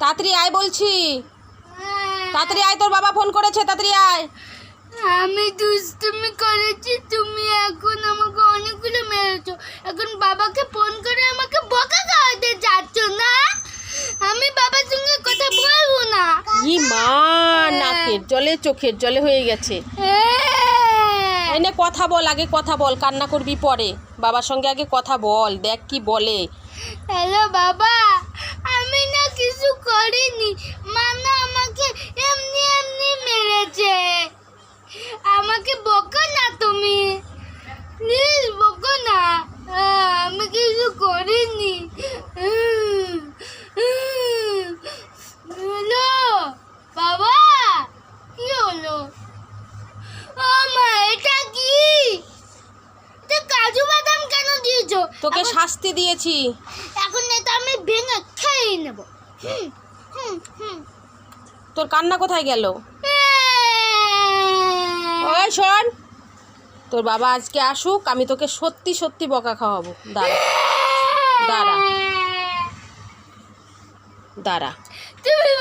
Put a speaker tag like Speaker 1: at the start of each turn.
Speaker 1: তাড়াতাড়ি আয় বলছি। তাড়াতাড়ি আয় তোর বাবা ফোন করেছে তাড়াতাড়ি আয়।
Speaker 2: আমি দুষ্টুমি করেছি তুমি এখন আমাকে অনেকগুলো মেরেছো। এখন বাবাকে ফোন করে আমাকে বকা খাওয়াতে যাচ্ছ না? আমি বাবার সঙ্গে কথা বলব না।
Speaker 1: ই মা নাকের জলে চোখের জলে হয়ে গেছে। এনে কথা বল আগে কথা বল কান্না করবি পরে। বাবার সঙ্গে আগে কথা বল দেখ কি বলে।
Speaker 2: হ্যালো বাবা আমি না কিছু করিনি। মানা আমাকে এমনি এমনি মেরেছে। আমাকে বকো না তুমি। প্লিজ বকো না। আমি কিছু করিনি হ্যালো বাবা কি হলো ও মা এটা কি এটা কাজু বাদাম কেন দিয়েছ
Speaker 1: তোকে শাস্তি দিয়েছি।
Speaker 2: এখন এটা আমি ভেঙে খেয়ে নেব।
Speaker 1: তোর কান্না কোথায় গেল? ওই শোন তোর বাবা আজকে আসুক আমি তোকে সত্যি সত্যি বকা খাওয়াবো। দাঁড়া দাঁড়া দাঁড়া।
Speaker 2: তুমি